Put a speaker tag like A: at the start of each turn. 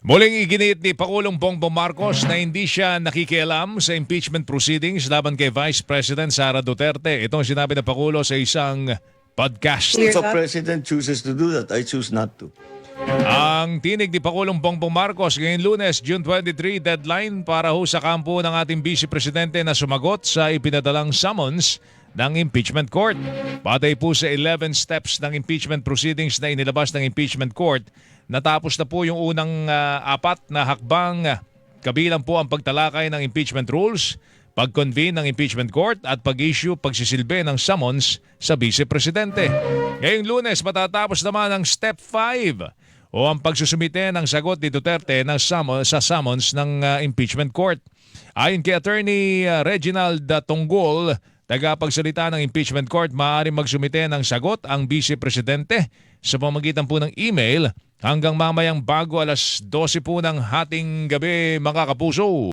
A: Muling iginit ni Pangulong Bongbong Marcos na hindi siya nakikialam sa impeachment proceedings laban kay Vice President Sara Duterte. Itong sinabi ng Pangulo sa isang podcast.
B: If a president chooses to do that, I choose not to.
A: Ang tinig ni Pangulong Bongbong Marcos ngayong lunes, June 23, deadline para ho sa kampo ng ating Vice Presidente na sumagot sa ipinadalang summons ng impeachment court. Batay po sa 11 steps ng impeachment proceedings na inilabas ng impeachment court, natapos na po yung unang ah, apat na hakbang kabilang po ang pagtalakay ng impeachment rules, pag-convene ng impeachment court at pag-issue pagsisilbi ng summons sa Vice Presidente. Ngayong lunes matatapos naman ang step 5 o ang pagsusumite ng sagot ni Duterte ng summon, sa summons ng uh, impeachment court. Ayon kay Attorney uh, Reginald Tonggol, tagapagsalita ng impeachment court, maaaring magsumite ng sagot ang Vice Presidente sa pamagitan po ng email hanggang mamayang bago alas 12 po ng hating gabi mga kapuso.